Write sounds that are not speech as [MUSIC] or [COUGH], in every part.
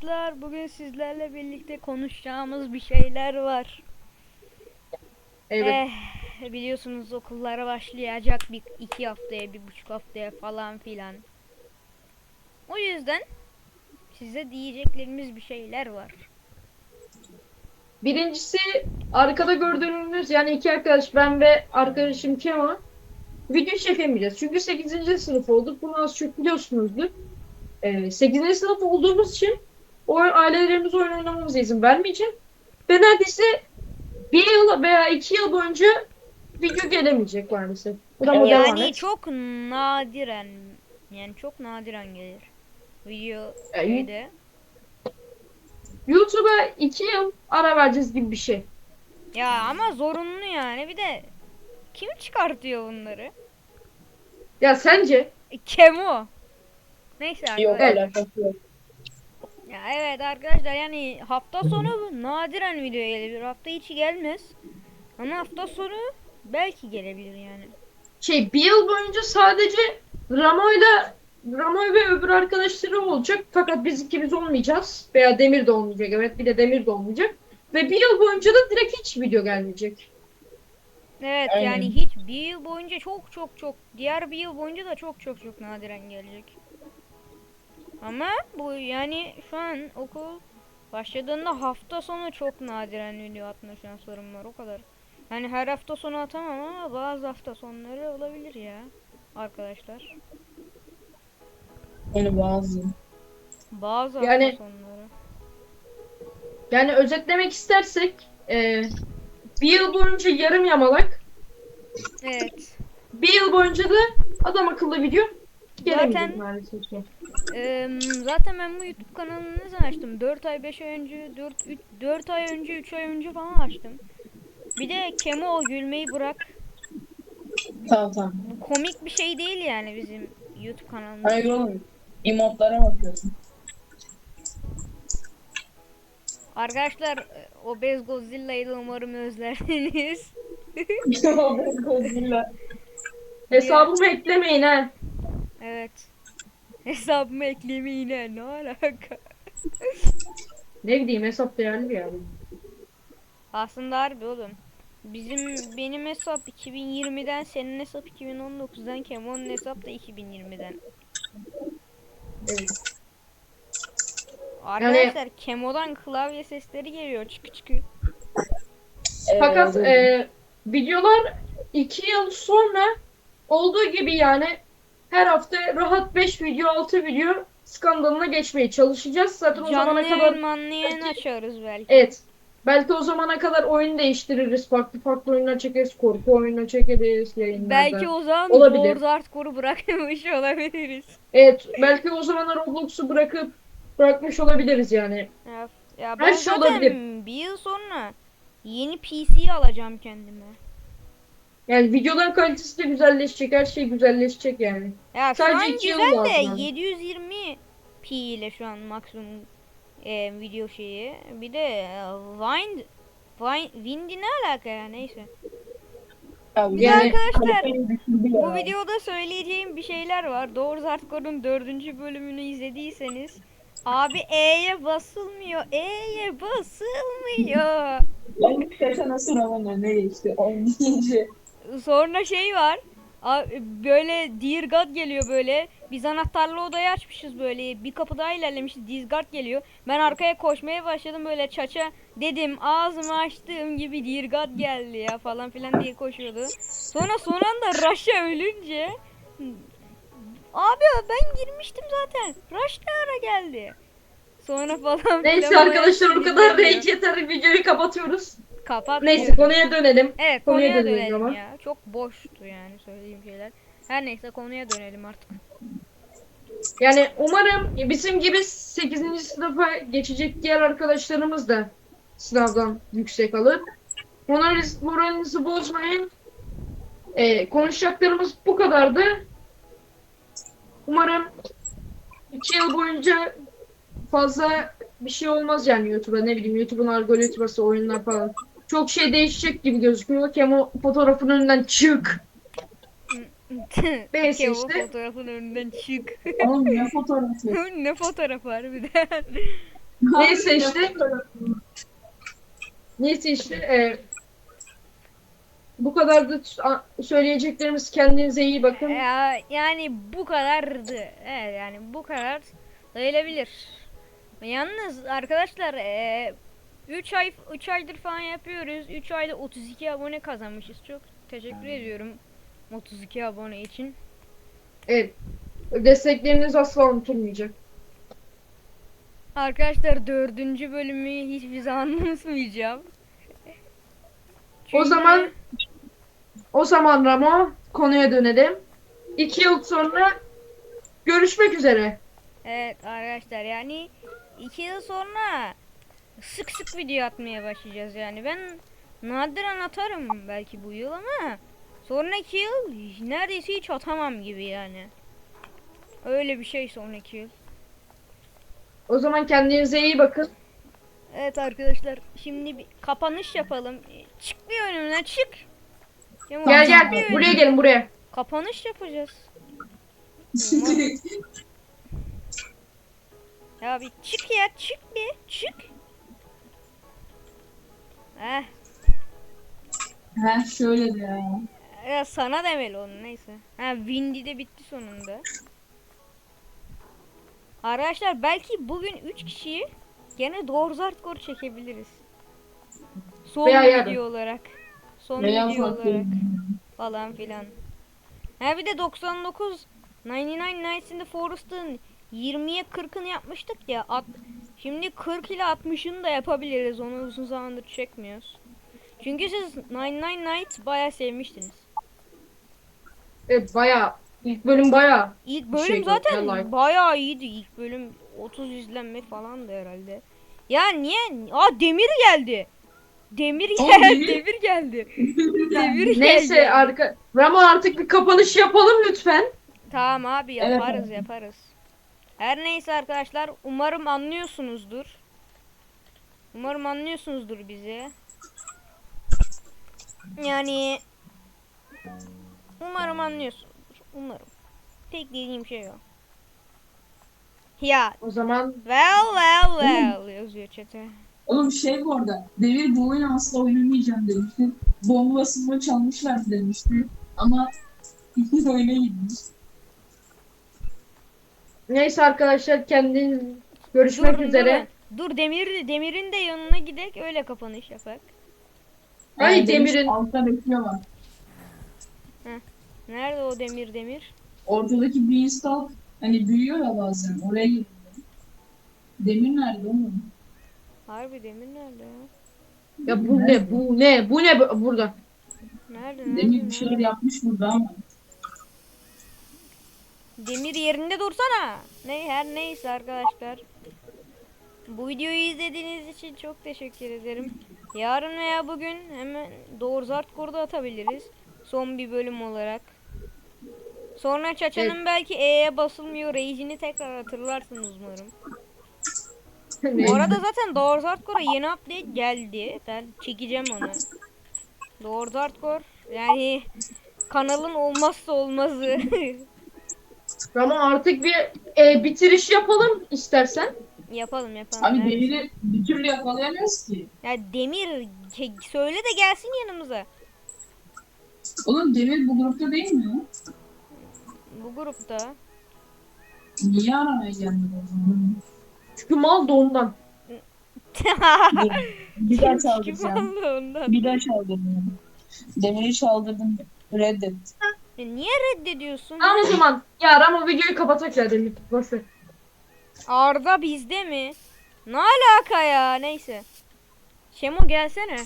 arkadaşlar. Bugün sizlerle birlikte konuşacağımız bir şeyler var. Evet. Eh, biliyorsunuz okullara başlayacak bir iki haftaya, bir buçuk haftaya falan filan. O yüzden size diyeceklerimiz bir şeyler var. Birincisi arkada gördüğünüz yani iki arkadaş ben ve arkadaşım Kema video çekemeyeceğiz. Çünkü 8. sınıf olduk. Bunu az çok biliyorsunuzdur. Ee, 8. sınıf olduğumuz için o ailelerimiz oyun oynamamıza izin vermeyecek. Ve neredeyse bir yıl veya iki yıl boyunca video gelemeyecek maalesef. Bu da modern Yani lanet. çok nadiren yani çok nadiren gelir. Video Yani- şeyde. YouTube'a iki yıl ara vereceğiz gibi bir şey. Ya ama zorunlu yani. Bir de kim çıkartıyor bunları? Ya sence? E, Kemo. Neyse Yok arkadaşlar. alakası yok. Ya evet arkadaşlar yani hafta sonu nadiren video gelebilir. Hafta içi gelmez. Ama hafta sonu belki gelebilir yani. şey bir yıl boyunca sadece Ramo'yla Ramo ve öbür arkadaşları olacak. Fakat biz ikimiz olmayacağız. Veya Demir de olmayacak. Evet bir de Demir de olmayacak. Ve bir yıl boyunca da direkt hiç video gelmeyecek. Evet Aynen. yani hiç bir yıl boyunca çok çok çok diğer bir yıl boyunca da çok çok çok nadiren gelecek. Ama bu yani şu an okul başladığında hafta sonu çok nadiren video atma şanslarım var o kadar. Yani her hafta sonu atamam ama bazı hafta sonları olabilir ya arkadaşlar. Yani bazı. Bazı hafta Yani- sonları. Yani özetlemek istersek e, bir yıl boyunca yarım yamalak Evet. bir yıl boyunca da adam akıllı video Zaten- maalesef ki. Eee, zaten ben bu YouTube kanalını ne zaman açtım? 4 ay 5 ay önce 4 3 4 ay önce 3 ay önce falan açtım. Bir de Kemo gülmeyi bırak. Tamam tamam. Bu komik bir şey değil yani bizim YouTube kanalımız. Hayır oğlum. Emotlara bakıyorsun. Arkadaşlar e, Obez Godzilla'yı da umarım özlersiniz. [LAUGHS] [LAUGHS] Godzilla. Hesabımı eklemeyin ha. Evet. [LAUGHS] Hesabıma ekleyeyim yine ne alaka? Ne bileyim hesap değerli yani. Aslında harbi oğlum. Bizim benim hesap 2020'den, senin hesap 2019'dan, Kemo'nun hesap da 2020'den. Evet. Arkadaşlar Kemo'dan klavye sesleri geliyor çıkı çıkı. Fakat Evet. e, videolar iki yıl sonra olduğu gibi yani her hafta rahat 5 video 6 video skandalına geçmeye çalışacağız. Zaten o Canlı zamana kadar manlı yayın açarız belki. evet. Belki o zamana kadar oyun değiştiririz. Farklı farklı oyunlar çekeriz. Korku oyunlar çekeriz yayınlarda. Belki o zaman Olabilir. Lord Hardcore'u bırakmış [LAUGHS] olabiliriz. Evet. Belki o zamanlar Roblox'u bırakıp bırakmış olabiliriz yani. Ya, ya Her ben şey zaten olabilir. bir yıl sonra yeni PC alacağım kendime. Yani videoların kalitesi de güzelleşecek. Her şey güzelleşecek yani. Ya şu Sadece an iki yıl güzel de lazım yani. 720 p ile şu an maksimum e, video şeyi. Bir de e, Wind Wind Wind'i ne alaka ya neyse. Ya Bir de Yani arkadaşlar bu videoda söyleyeceğim bir şeyler var. Doğru Hardcore'un dördüncü bölümünü izlediyseniz Abi E'ye basılmıyor. E'ye basılmıyor. Ben kaçana sıramın önüne geçti. Oynayınca. Sonra şey var. Böyle God geliyor böyle. Biz anahtarlı odayı açmışız böyle. Bir kapı daha ilerlemişiz. God geliyor. Ben arkaya koşmaya başladım böyle çaça. Dedim ağzımı açtığım gibi God geldi ya falan filan diye koşuyordu. Sonra son anda Raş'a ölünce Abi ben girmiştim zaten. Rush ne ara geldi? Sonra falan Neyse arkadaşlar bu kadar rage yeter. Videoyu kapatıyoruz. Kapat. Neyse konuya dönelim. Evet Konuya konuya, dönelim dönelim ama. ya. Çok boştu yani söylediğim şeyler. Her neyse konuya dönelim artık. Yani umarım bizim gibi 8. sınıfa geçecek diğer arkadaşlarımız da sınavdan yüksek alır. Moraliniz, moralinizi bozmayın. Ee, konuşacaklarımız bu kadardı. Umarım 2 yıl boyunca fazla bir şey olmaz yani YouTube'a ne bileyim YouTube'un algoritması oyunlar falan. Çok şey değişecek gibi gözüküyor ama fotoğrafın önünden çık. [LAUGHS] Neyse Kevo işte. fotoğrafın önünden çık. Oğlum ne [LAUGHS] fotoğrafı. ne fotoğraf harbiden. [LAUGHS] Neyse işte. Neyse işte e, bu kadar da söyleyeceklerimiz kendinize iyi bakın. Ya, yani bu kadardı. Evet yani bu kadar sayılabilir. Yalnız arkadaşlar 3 ay 3 aydır falan yapıyoruz. 3 ayda 32 abone kazanmışız. Çok teşekkür ediyorum 32 abone için. Evet. Destekleriniz asla unutulmayacak. Arkadaşlar dördüncü bölümü hiçbir zaman [LAUGHS] unutmayacağım. O Çünkü- zaman o zaman Ramo konuya dönelim. İki yıl sonra görüşmek üzere. Evet arkadaşlar yani iki yıl sonra sık sık video atmaya başlayacağız yani ben nadiren atarım belki bu yıl ama sonraki yıl neredeyse hiç atamam gibi yani. Öyle bir şey sonraki yıl. O zaman kendinize iyi bakın. Evet arkadaşlar şimdi bir kapanış yapalım. Çık bir önümden çık. Kemal, Gel çık gel önümden. buraya gelin buraya. Kapanış yapacağız. Ya bir çık ya çık bir çık. Eh ha şöyle de ya. Ya sana demeli onu neyse. Ha Windy de bitti sonunda. Arkadaşlar belki bugün 3 kişiyi gene doğru hardcore çekebiliriz. Son Veya yarın. video olarak. Son Veya video olarak falan filan. Ha bir de 99 99 Nights in the Forest'ın 20'ye 40'ını yapmıştık ya. At, şimdi 40 ile 60'ını da yapabiliriz. Onu uzun zamandır çekmiyoruz. Çünkü siz 99 Nights bayağı sevmiştiniz. Evet baya ilk bölüm baya. İlk bölüm şey zaten like. bayağı iyiydi. İlk bölüm 30 izlenme falandı herhalde. Ya niye? Aa Demir geldi. Demir geldi. Demir- Demir geldi. [LAUGHS] Demir geldi. Neyse arka Ramo artık bir kapanış yapalım lütfen. Tamam abi Evet yaparız abi. yaparız. Her neyse arkadaşlar umarım anlıyorsunuzdur. Umarım anlıyorsunuzdur bizi. Yani umarım anlıyorsunuzdur. Umarım. Tek dediğim şey o. Ya O zaman well well well yazıyor chat'e. Oğlum şey bu arada. Devir bu asla oynamayacağım demişti. Bombasını çalmışlar demişti. Ama oyuna gitmiş. Neyse arkadaşlar kendiniz görüşmek Dur, üzere. Dur, dur Demir Demir'in de yanına gidek öyle kapanış yapak. Ay, Yani Demir'in- Altta bekliyorlar. Nerede o Demir Demir? Ortadaki beanstalk hani büyüyor ya bazen. Oraya gidiyor. Demir nerede oğlum? Harbi Demir nerede ya? Ya bu ne bu ne bu ne bu- burada. Nerede? nerede, Demir bir nerede? şeyler yapmış burada ama. Demir yerinde dursana. Ne her neyse arkadaşlar. Bu videoyu izlediğiniz için çok teşekkür ederim. Yarın veya bugün hemen Doğru Hardcore'da atabiliriz. Son bir bölüm olarak. Sonra Çaça'nın belki E'ye basılmıyor. Rage'ini tekrar hatırlarsınız umarım. Bu arada zaten Doğru Hardcore'a yeni update geldi. Ben çekeceğim onu. Doğru Hardcore yani kanalın olmazsa olmazı. [LAUGHS] Ramo artık bir e, bitiriş yapalım istersen. yapalım yapalım. Abi Evet. Demir'i bir türlü yakalayamıyoruz ki. Ya Demir ke- söyle de gelsin yanımıza. Oğlum Demir bu grupta değil mi? Bu grupta. Niye aramaya gelmedi o zaman? Çünkü mal da ondan. [LAUGHS] Bir daha Kim çaldıracağım. aldı ondan? Bir daha çaldırdım. Demir'i çaldırdım. Reddet. Ya niye reddediyorsun? Ama o zaman ya Ramo videoyu kapatak ya. Boş ver. Arda bizde mi? Ne alaka ya? Neyse. Şemo gelsene.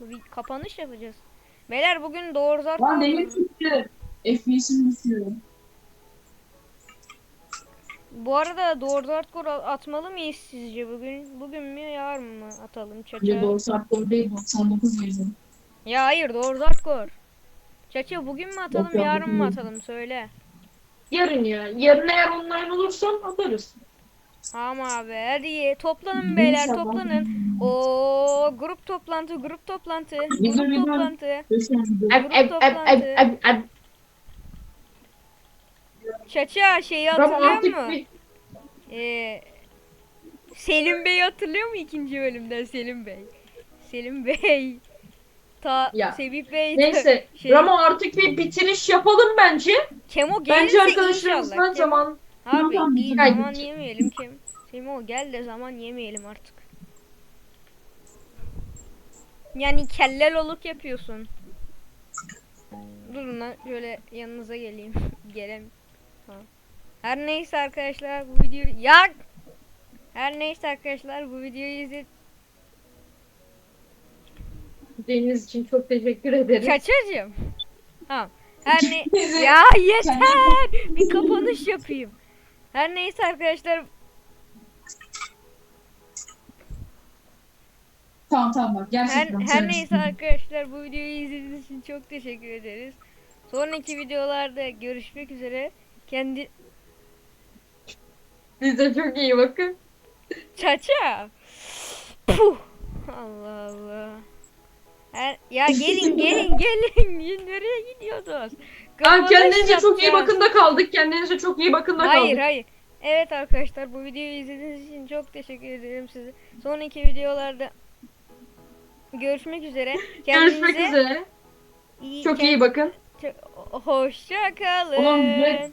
Bir kapanış yapacağız. Beyler bugün doğru Lan zaten. Demir çıktı. FPS'im düşüyor. Bu arada doğru hardcore atmalı mıyız sizce bugün? Bugün mü yarın mı atalım çaça? de 90 değil 99 girdim. Ya hayır doğru hardcore. Çaça bugün mü atalım Yok, yarın mı atalım söyle. Yarın ya. Yarın eğer online olursan atarız. Tamam abi hadi toplanın beyler İnşallah. toplanın. O grup toplantı grup toplantı Bizim grup toplantı. Eb, eb. Çaça şeyi hatırlıyor bir Ee, Selim Bey hatırlıyor mu ikinci bölümden Selim Bey? Selim Bey. Ta Ya, Sevip Bey. Neyse. Şey- Ramo artık bir bitiriş yapalım bence. Kemo gelirse Bence arkadaşlarımızdan inşallah. Zaman Abi Tamam, iyi zaman yemeyelim Kemo. Kemo gel de zaman yemeyelim artık. Yani kellel oluk yapıyorsun. Durun lan şöyle yanınıza geleyim. [LAUGHS] Gelem. Tamam. Her neyse arkadaşlar bu videoyu yak. Her neyse arkadaşlar bu videoyu izle Deniz için çok teşekkür ederim. Çaçacığım. Tamam. [LAUGHS] Her ne ya yeter. Bir kapanış yapayım. Her neyse arkadaşlar Tamam tamam bak her, gerçekten. her sen- neyse arkadaşlar bu videoyu izlediğiniz için çok teşekkür ederiz. Sonraki videolarda görüşmek üzere. Kendi Size çok iyi bakın. çaça. Puh. Allah Allah. Her, ya gelin gelin [LAUGHS] gelin. [LAUGHS] Nereye gidiyorsunuz? Kapanış kendinize çok iyi bakın da kaldık. Kendinize çok iyi bakın da kaldık. Hayır hayır. Evet arkadaşlar bu videoyu izlediğiniz için çok teşekkür ederim size. Sonraki videolarda görüşmek üzere. [LAUGHS] Kendinize Görüşmek üzere. iyi, Çok iyi bakın. Hoşça kalın. Ulan ne-